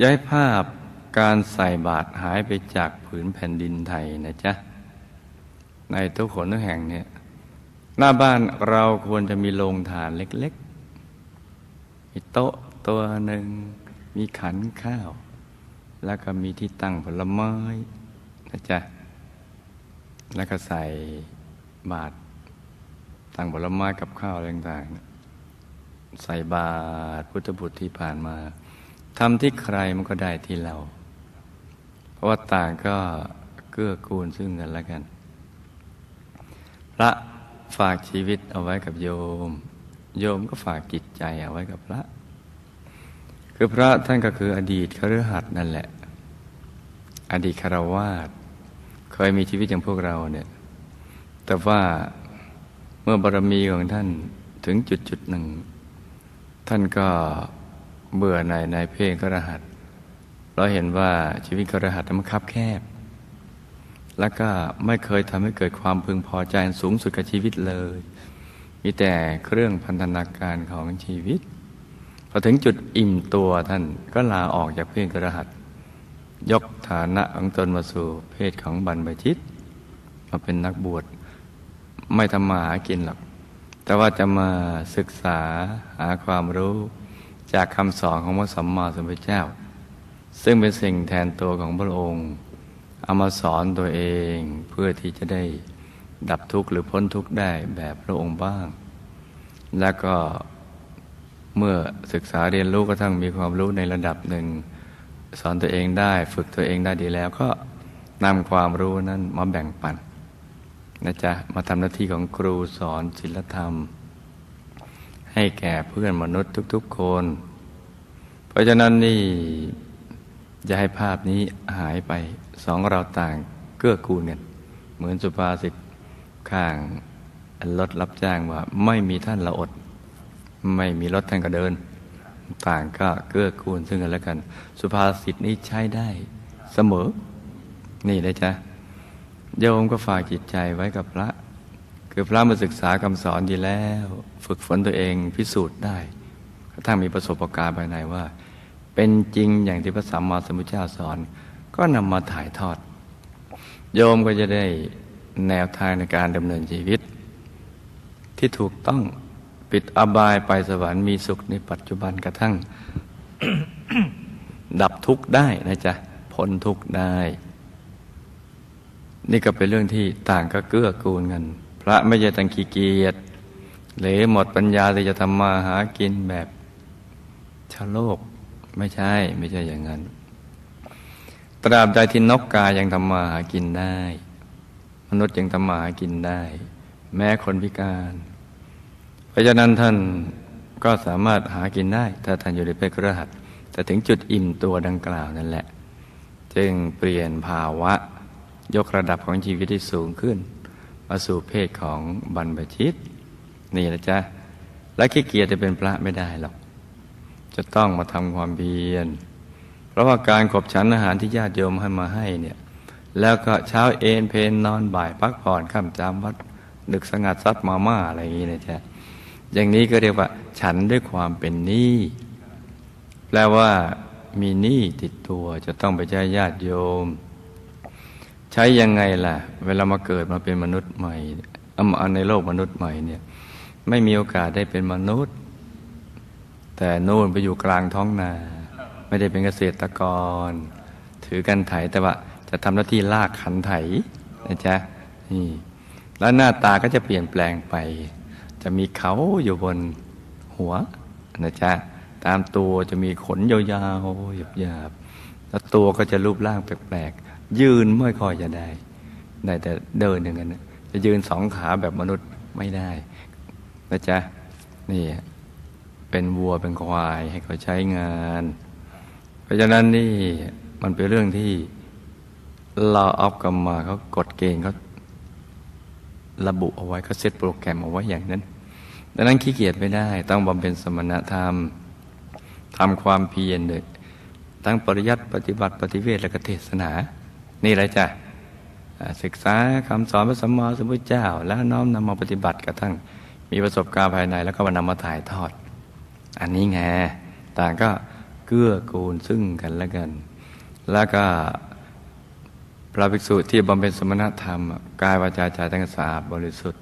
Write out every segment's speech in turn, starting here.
ย้ายภาพการใส่บาตรหายไปจากผืนแผ่นดินไทยนะจ๊ะ ในทุกคนทุกแห่งเนี่ย หน้าบ้านเราควรจะมีโรงทานเล็กๆ มีโต๊ะตัวหนึ่ง มีขันข้าว แล้วก็มีที่ตั้งผลไม้นะจ๊ะ แล้วก็ใส่บาตรตั้งผลไม้กับข้าวอะไรต่างๆ ใส่บาตรพุทธบุตรที่ผ่านมา ทำที่ใครมันก็ได้ที่เรา เพราะว่าต่างก็เกื้อกูลซึ่งกันและกัน พระฝากชีวิตเอาไว้กับโยม โยมก็ฝากจิตใจเอาไว้กับพระ คือพระท่านก็คืออดีตคฤหัสถ์นั่นแหละ อดีตคารวาสเคยมีชีวิตอย่างพวกเราเนี่ย แต่ว่าเมื่อบารมีของท่านถึงจุดจุดหนึ่ง ท่านก็ เบื่อในในเพลงคระหัสเราเห็นว่าชีวิตคระหัสมันคับแคบ แล้วก็ไม่เคยทำให้เกิดความพึงพอใจสูงสุดกับชีวิตเลย มีแต่เครื่องพันธนาการของชีวิตพอถึงจุดอิ่มตัวท่านก็ลาออกจากเพศกระหัสยกฐานะของตนมาสู่เพศของบรรพชิต มาเป็นนักบวชไม่ทำมาหากินหรอก แต่ว่าจะมาศึกษาหาความรู้ จากคำสอนของพระสัมมาสัมพุทธเจ้า ซึ่งเป็นสิ่งแทนตัวของพระองค์เอามาสอนตัวเองเพื่อที่จะได้ดับทุกข์หรือพ้นทุกข์ได้แบบพระองค์บ้าง แล้วก็เมื่อศึกษาเรียนรู้ก็ทั้งมีความรู้ในระดับหนึ่ง สอนตัวเองได้ฝึกตัวเองได้ดีแล้วก็นำความรู้นั้นมาแบ่งปันนะจ๊ะมาทำหน้าที่ของครูสอนศิลธรรม ให้แก่เพื่อนมนุษย์ทุกๆคน เพราะฉะนั้นนี่อย่าให้ภาพนี้หายไปสองเราต่างเกื้อกูลกันเหมือนสุภาษิตข้างรถรับจ้างว่า ไม่มีท่านละอด ไม่มีรถท่านก็เดิน ต่างก็เกื้อกูลซึ่งกันและกัน สุภาษิตนี้ใช้ได้เสมอ นี่เลยจ้ะโยมก็ฝากจิตใจไว้กับพระ คือพระมาศึกษาคำสอนดีแล้ว ฝึกฝนตัวเองพิสูจน์ได้กระทั่งมีประสบการณ์ภายในว่า เป็นจริงอย่างที่พระสัมมาสัมพุทธเจ้าสอน ก็นำมาถ่ายทอด โยมก็จะได้แนวทางในการดำเนินชีวิต ที่ถูกต้องปิดอบายไปสวรรค์มีสุขในปัจจุบันกระทั่ง ดับทุกข์ได้นะจ๊ะพ้นทุกข์ได้ นี่ก็เป็นเรื่องที่ต่างก็เกื้อกูลกัน พระไม่ใช่ตังขี้เกียจหรือหมดปัญญาที่จะทำมาหากินแบบชาวโลกไม่ใช่ไม่ใช่อย่างนั้น ตราบใดที่นกกายังทำมาหากินได้ มนุษย์ยังทำมาหากินได้ แม้คนพิการ เพราะฉะนั้นท่านก็สามารถหากินได้ ถ้าท่านอยู่ในเพศกรหัสแต่ถึงจุดอิ่มตัวดังกล่าวนั่นแหละ จึงเปลี่ยนภาวะ ยกระดับของชีวิตที่สูงขึ้น มาสู่เพศของบรรพชิต นี่นะจ๊ะ และขี้เกียจจะเป็นพระไม่ได้หรอก จะต้องมาทำความเพียร เพราะว่าการขบฉันอาหารที่ญาติโยมให้มาให้เนี่ย แล้วก็เช้าเอนเพนนอนบ่ายพักผ่อนข้ามจำวัดดึกสงัดซัดมาม่าอะไรอย่างนี้นะจ๊ะ อย่างนี้ก็เรียกว่า ฉันด้วยความเป็นหนี้ แปลว่ามีหนี้ติดตัวจะต้องไปใช้ญาติโยม ใช้ยังไงล่ะ เวลามาเกิดมาเป็นมนุษย์ใหม่เอามาในโลกมนุษย์ใหม่เนี่ยไม่มีโอกาสได้เป็นมนุษย์ แต่โน่นไปอยู่กลางท้องนา ไม่ได้เป็นเกษตรกร ถือกันไถแต่ว่าจะทำหน้าที่ลากขันไถนะจ๊ะนี่แล้วหน้าตาก็จะเปลี่ยนแปลงไป จะมีเขาอยู่บนหัวนะจ๊ะตามตัวจะมีขนยาวๆหยาบๆแล้วตัวก็จะรูปร่างแปลกๆ ยืนไม่ค่อยจะได้ ได้แต่เดินอย่างนั้นจะยืนสองขาแบบมนุษย์ไม่ได้นะจ๊ะนี่เป็นวัวเป็นควายให้เขาใช้งาน เพราะฉะนั้นนี่มันเป็นเรื่องที่เราออฟกันมาเขากฎเกณฑ์เขาระบุเอาไว้เขาเซตโปรแกรมเอาไว้อย่างนั้นดังนั้นขี้เกียจไม่ได้ต้องบำเพ็ญสมณธรรมทำความเพียรเลยทั้งปริยัติปฏิบัติปฏิเวทและกเทศนา นี่แหละจ้ะศึกษาคำสอนพระสัมมาสัมพุทธเจ้า แล้วน้อมนำมาปฏิบัติกระทั่งมีประสบการณ์ภายในแล้วก็มานำมาถ่ายทอด อันนี้ไงต่างก็เกื้อกูลซึ่งกันและกัน แล้วก็พระภิกษุที่บำเพ็ญสมณธรรม กายวาจาใจตั้งสะอาดบริสุทธิ์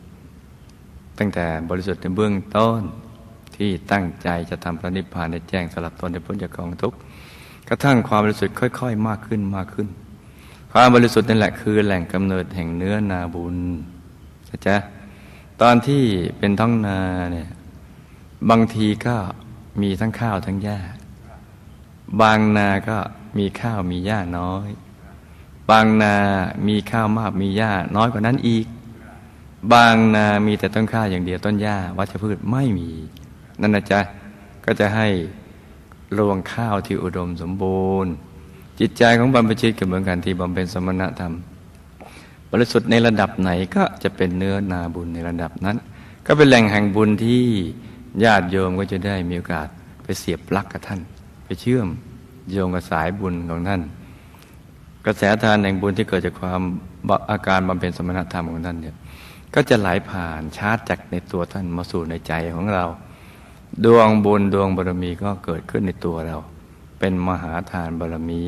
ตั้งแต่บริสุทธิ์ในเบื้องต้นที่ตั้งใจจะทำพระนิพพานในแจ้งสลับตนในพ้นจากกองทุกข์กระทั่งความบริสุทธิ์ค่อย ๆ มากขึ้นมากขึ้น ความบริสุทธิ์นั่นแหละคือแหล่งกำเนิดแห่งเนื้อนาบุญนะจ๊ะตอนที่เป็นท้องนาเนี่ยบางทีก็มีทั้งข้าวทั้งหญ้า บางนาก็มีข้าวมีหญ้าน้อย บางนามีข้าวมากมีหญ้าน้อยกว่านั้นอีก บางนามีแต่ต้นข้าวอย่างเดียวต้นหญ้าวัชพืชไม่มี นั่นนะจ๊ะก็จะให้รวงข้าวที่อุดมสมบูรณ์ จิตใจของบรรพชิตก็เหมือนกันที่บำเพ็ญสมณธรรม บริสุทธิ์ในระดับไหนก็จะเป็นเนื้อนาบุญในระดับนั้น ก็เป็นแหล่งแห่งบุญที่ญาติโยมก็จะได้มีโอกาสไปเสียบปลั๊กกับท่าน ไปเชื่อมโยงกับสายบุญของท่าน กระแสทานแห่งบุญที่เกิดจากความอาการบำเพ็ญสมณธรรมของท่านเนี่ยก็จะไหลผ่านชาร์จจากในตัวท่านมาสู่ในใจของเรา ดวงบุญดวงบารมีก็เกิดขึ้นในตัวเรา เป็นมหาทานบารมี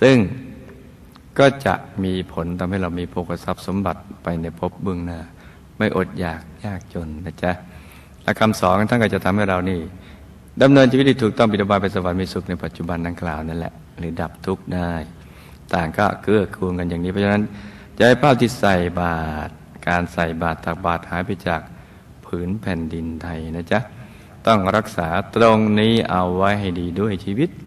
ซึ่งก็จะมีผลทำให้เรามีโภคทรัพย์สมบัติไปในภพเบื้องหน้า ไม่อดอยากยากจนนะจ๊ะและคำสอนของท่านก็จะทำให้เรานี่ดำเนินชีวิตที่ถูกต้องปิดบายไปสวรรค์มีสุขในปัจจุบันดังกล่าวนั่นแหละ หรือดับทุกข์ได้ ต่างก็เกื้อกูลกันอย่างนี้ เพราะฉะนั้นจะให้ภาพที่ใส่บาตรการใส่บาตรตักบาตรหายไปจากผืนแผ่นดินไทยนะจ๊ะ ต้องรักษาตรงนี้เอาไว้ให้ดีด้วยชีวิต